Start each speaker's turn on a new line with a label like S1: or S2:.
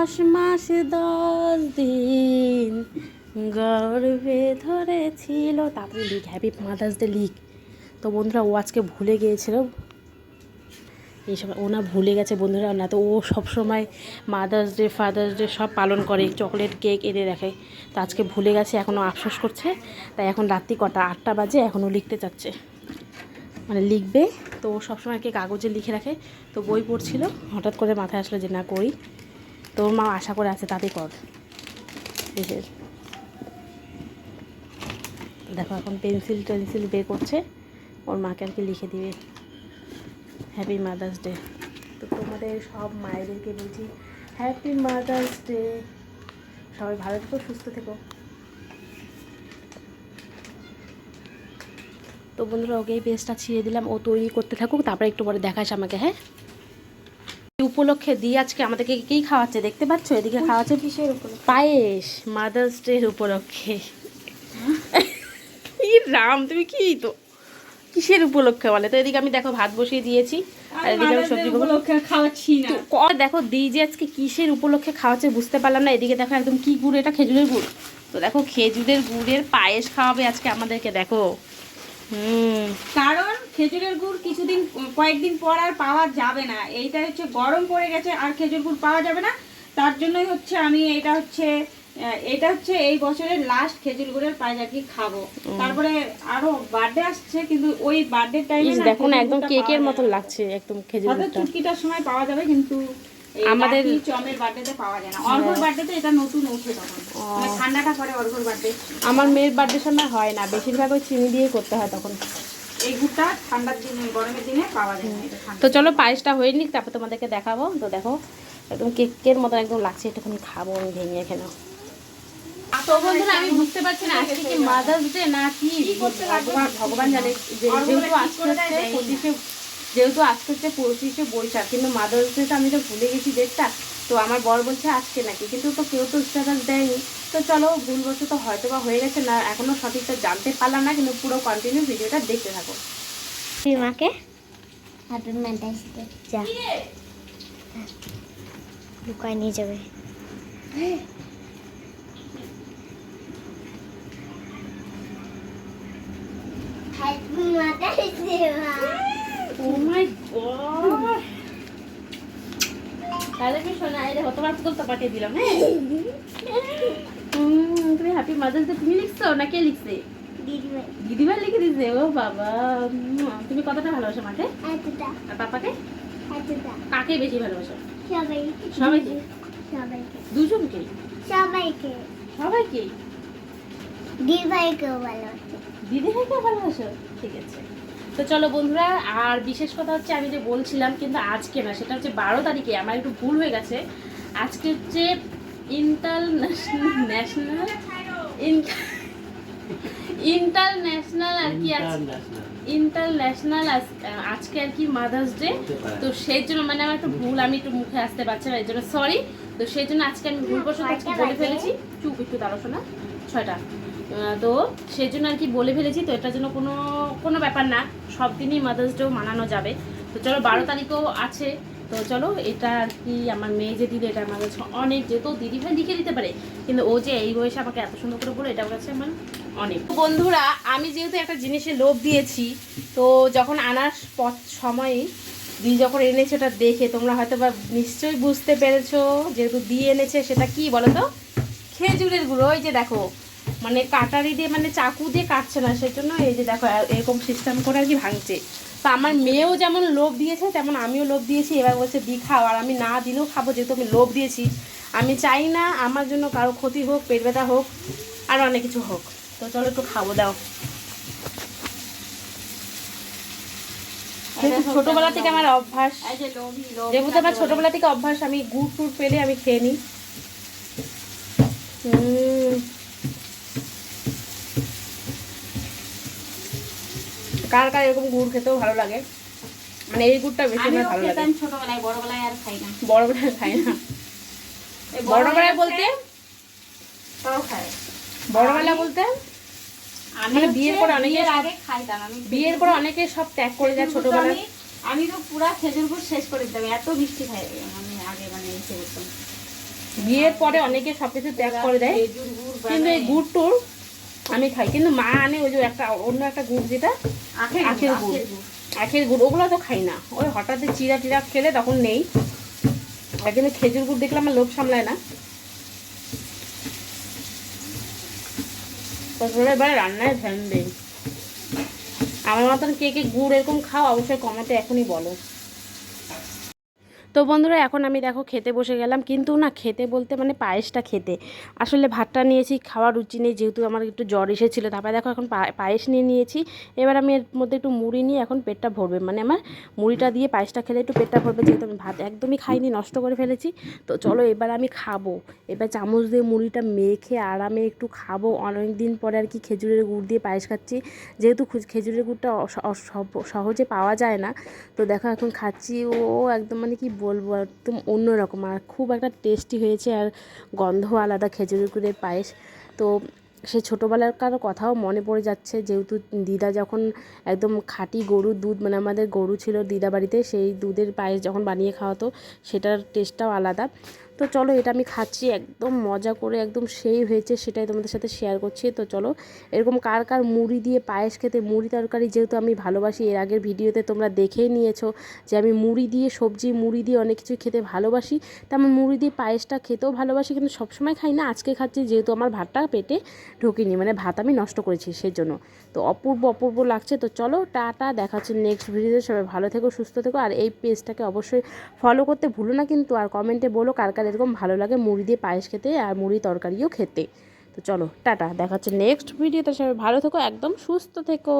S1: দশ মাস, দশ দিন গর্ভে ধরেছিল। তারপরে লিখ হ্যাপি মাদার্স ডে লিখ। তো বন্ধুরা, ও আজকে ভুলে গিয়েছিল। এইসব ও না ভুলে গেছে বন্ধুরা, না তো ও সবসময় মাদার্স ডে ফাদার্স ডে সব পালন করে চকলেট কেক এনে রাখে তো আজকে ভুলে গেছে এখনও আফসোস করছে। তাই এখন রাত্রি কটা, আটটা বাজে এখনও লিখতে চাচ্ছে। মানে লিখবে, তো ও সবসময় কি কাগজে লিখে রাখে। তো বই পড়ছিল, হঠাৎ করে মাথায় আসলো যে না করি। তো ওর মা আশা করে আছে, তাতে কর। দেশের দেখো, এখন পেন্সিল টেন্সিল বের করছে। ওর মাকে আর কি লিখে দিবে। হ্যাপি মাদার্স ডে তো তোমাদের সব মায়েদেরকে বলছি হ্যাপি মাদার্স ডে সবাই ভালো থেকো, সুস্থ থেকো। তো বন্ধুরা, ওকে এই পেস্টটা ছিঁড়ে দিলাম। ও তৈরি করতে থাকুক, তারপরে একটু পরে দেখাস আমাকে হ্যাঁ? উপলক্ষে দিয়ে আজকে আমাদেরকে কী খাওয়াচ্ছে দেখতে পাচ্ছ? এদিকে খাওয়াচ্ছে
S2: কিসের উপরে
S1: পায়েস মাদার্স ডের উপলক্ষে। ই রাম তুমি কি তো? কিসের উপলক্ষে বলে? তো এদিকে আমি দেখো ভাত বসিয়ে দিয়েছি। আর এদিকে আমি সবজি
S2: উপলক্ষে খাওয়াচ্ছি না।
S1: দেখো দিই যে আজকে কিসের উপলক্ষে খাওয়াচ্ছে বুঝতে পারলাম না। এদিকে দেখো একদম কি গুড় এটা খেজুরের গুড়। তো দেখো খেজুরের গুড়ের পায়েস খাওয়াবে আজকে আমাদেরকে দেখো।
S2: কারণ খেজুরের গুড় কিছুদিন কয়েকদিন পর আর পাওয়া যাবে না। এইটা হচ্ছে গরম পড়ে গেছে আর খেজুর গুড় পাওয়া যাবে না। তার জন্যই হচ্ছে আমি এটা হচ্ছে এটা হচ্ছে এই বছরের লাস্ট খেজুর গুড়ের পায়েস আর কি খাব তারপরে আরও বার্থডে আসছে কিন্তু ওই বার্থডে টাইমে
S1: ইস, দেখো না একদম কেকের মতন লাগছে একদম খেজুর গুড়টা।
S2: চুটকিটার সময় পাওয়া যাবে কিন্তু
S1: আমাদের-
S2: চমের বার্থডেতে পাওয়া যায় না। অর্ঘর বার্থডেতে এটা নতুন উঠে তখন। মানে ঠান্ডাটা পরে অর্ঘর বার্থডে
S1: আমার মেয়ের বার্থডে সময় হয় না বেশিরভাগ ওই চিনি দিয়ে করতে হয় তখন।
S2: এই গুড়টা ঠান্ডার দিনে গরমের দিনে পাওয়া যায় না
S1: তো চলো পায়েসটা হয়ে নিক তারপর তোমাদেরকে দেখাবো। তো দেখো একদম কেকের মতো একদম লাগছে একটুখানি খাব আমি ভেঙে এখানে তো বন্ধুরা আমি বুঝতে পারছি না আজকে কি মাদার্স ডে না কি? ভগবান ভগবান জানে যেহেতু আজকে হচ্ছে পঁচিশে যেহেতু আজকে হচ্ছে পঁচিশে বৈশাখ কিন্তু মাদার্স ডে তো আমি তো ভুলে গেছি ডেটটা তো আমার বর বলছে আজকে নাকি কিন্তু তো কেউ তো স্ট্যাটাস দেয়নি। তো চলো ভুলবশত হয়তো বা হয়ে গেছে না এখনও সঠিকটা জানতে পারলাম না কিন্তু পুরো কন্টিনিউ ভিডিওটা দেখতে থাকো।
S3: মাকে? যা। লুকায় নিয়ে যাবে।
S1: ও মাই গড তাহলে শোনা এই দেখো তোমার তো তো পাঠিয়ে দিলাম হ্যাঁ? তুমি হ্যাপি মাদার্স ডে তুমি লিখছো না কে লিখছে?
S3: দিদিভাই।
S1: লিখে দিছে ও বাবা তুমি কতটা ভালোবাসো মাকে?
S3: এতটা।
S1: আর পাপাকে? কাকে বেশি ভালোবাসো?
S3: সবাই
S1: সবাইকে?
S3: সবাইকে।
S1: দুজনকে?
S3: সবাইকে।
S1: সবাইকে?
S3: দিদিভাইকেও ভালোবাসে।
S1: দিদিভাইকে ভালোবাসো? ঠিক আছে। তো চলো বন্ধুরা আর বিশেষ কথা হচ্ছে আমি যে বলছিলাম কিন্তু আজকে না সেটা হচ্ছে বারো তারিখে আমার একটু ভুল হয়ে গেছে। আজকে হচ্ছে ইন্টারন্যাশনাল ন্যাশনাল ইন্টারন্যাশনাল আর কি আছে ইন্টারন্যাশনাল আজকে আর কি মাদার্স ডে তো সেই জন্য মানে আমার একটু ভুল আমি একটু মুখে আসতে পারছি না এই জন্য সরি তো সেই জন্য আজকে আমি ভুল বসে আজকে বলে ফেলেছি। চুপ একটু দাঁড়াশো না ছয়টা। তো সেই জন্য আর কি বলে ফেলেছি, তো এটার জন্য কোনো কোনো ব্যাপার না। সব দিনই মাদার্স ডেও মানানো যাবে। তো চলো বারো তারিখেও আছে। তো চলো, এটা আর কি আমার মেয়ে যে দিদি এটা আমার কাছে অনেক যেহেতু দিদি ভাই লিখে দিতে পারে। কিন্তু ও যে এই বয়সে আমাকে এত সুন্দর করে বলে, এটা আমার কাছে আমার অনেক। বন্ধুরা, আমি যেহেতু একটা জিনিসে লোভ দিয়েছি, তো যখন আনার পথ সময়ে দিদি যখন এনেছে, ওটা দেখে তোমরা হয়তো বা নিশ্চয়ই বুঝতে পেরেছ, যেহেতু দিয়ে এনেছে, সেটা কি বলো তো খেজুরের গুঁড়ো, ওই যে দেখো। মানে কাটারি দিয়ে মানে চাকু দিয়ে কাটছে না সেই জন্য এই যে দেখো এরকম সিস্টেম করে আর কি ভাঙছে। তো আমার মেয়েও যেমন লোভ দিয়েছে তেমন আমিও লোভ দিয়েছি। এবার বলছে দি খাও আর আমি না দিলেও খাব যেহেতু আমি লোভ দিয়েছি। আমি চাই না আমার জন্য কারও ক্ষতি হোক পেট ব্যথা হোক আর অনেক কিছু হোক। তো চলো একটু খাব দাও। ছোটবেলা থেকে আমার অভ্যাস
S2: এই যে লোভী লোভ
S1: যেহেতু আমার ছোটবেলা থেকে অভ্যাস আমি গুড় টুড় পেলে আমি খেয়ে নিই। হুম। কার কার এরকম গুড় খেতেও ভালো লাগে। মানে এই গুড়টা বেশি আমার ভালো লাগে।
S2: ছোটবেলায় বড়বেলায় আর খাই না।
S1: বড় বড় খাই না। বড়বেলায় বলতে?
S2: তাও খাই।
S1: বড়বেলা বলতে?
S2: আমি
S1: মানে বিয়ের পর অনেকে
S2: বিয়ের
S1: সব-
S2: আগে খাইতাম আমি
S1: বিয়ের পরে অনেকে সব ত্যাগ করে যায় ছোটবেলায়।
S2: আমি- তো পুরা খেজুর গুড় শেষ করে দিতাম এত মিষ্টি খাই আমি আগে মানে ইসে করতাম
S1: বিয়ের পরে অনেকে সবকিছু ত্যাগ করে দেয়। কিন্তু এই গুড় টুর আমি খাই। কিন্তু মা আনে ওই যে একটা অন্য একটা গুড় যেটা
S2: আখের
S1: গুড় আখের গুড়। ওগুলো তো খাই না। ওই হঠাৎ চিরা টিরা খেলে তখন নেই। আর কিন্তু খেজুর গুড় দেখলে আমার লোভ সামলায় না। তারপরে এবার রান্নায় ধ্যান দেই। আমার মতন কে কে গুড় এরকম খাও অবশ্যই কমাতে এখনই বলো। তো বন্ধুরা, এখন আমি দেখো খেতে বসে গেলাম। কিন্তু না, খেতে বলতে মানে পায়েসটা খেতে। আসলে ভাতটা নিয়েছি, খাওয়ার রুচি নেই, যেহেতু আমার একটু জ্বর এসেছিল। তারপরে দেখো এখন পায়েস নিয়ে নিয়েছি। এবার আমি এর মধ্যে একটু মুড়ি নিয়ে এখন পেটটা ভরবে। মানে আমার মুড়িটা দিয়ে পায়েসটা খেলে একটু পেটটা ভরবে, যেহেতু আমি ভাত একদমই খাইনি, নষ্ট করে ফেলেছি। তো চলো এবার আমি খাব। এবার চামচ দিয়ে মুড়িটা মেখে আরামে একটু খাব। অনেক দিন পরে আর কি খেজুরের গুড় দিয়ে পায়েস খাচ্ছি। যেহেতু খেজুরের গুড়টা সহজে পাওয়া যায় না। তো দেখো এখন খাচ্ছি। ও একদম মানে কি বলব একদম অন্যরকম আর খুব একটা টেস্টি হয়েছে আর গন্ধ আলাদা খেজুরের গুড়ের পায়েস। তো সে ছোটোবেলাকার কথাও মনে পড়ে যাচ্ছে, যেহেতু দিদা যখন একদম খাঁটি গরুর দুধ মানে আমাদের গরু ছিল দিদা বাড়িতে, সেই দুধের পায়েস যখন বানিয়ে খাওয়াতো, সেটার টেস্টটাও আলাদা। তো চলো এটা আমি খাচ্ছি, একদম মজা করে একদম সেই হয়েছে সেটাই তোমাদের সাথে শেয়ার করছি। তো চলো, এরকম কার কার মুড়ি দিয়ে পায়েস খেতে, মুড়ি তরকারি যেহেতু আমি ভালোবাসি, এর আগের ভিডিওতে তোমরা দেখেই নিয়েছো যে আমি মুড়ি দিয়ে, সবজি মুড়ি দিয়ে অনেক কিছু খেতে ভালোবাসি। তেমন মুড়ি দিয়ে পায়েসটা খেতেও ভালোবাসি, কিন্তু সবসময় খাই না, আজকে খাচ্ছি যেহেতু আমার ভাতটা পেটে ঢোকেনি মানে ভাত আমি নষ্ট করেছি সেজন্য। তো অপূর্ব অপূর্ব লাগছে, তো চলো টাটা দেখাচ্ছে নেক্সট ভিডিওতে সবাই ভালো থেকো, সুস্থ থেকো, আর এই পেজটাকে অবশ্যই ফলো করতে ভুলো না কিন্তু, আর কমেন্টে বলো কার কার এরকম ভালো লাগে মুড়ি দিয়ে পায়েস খেতে আর মুড়ি তরকারিও খেতে। তো চলো, টাটা, দেখাচ্ছে নেক্সট ভিডিওতে সবাই ভালো থেকো, একদম সুস্থ থেকো।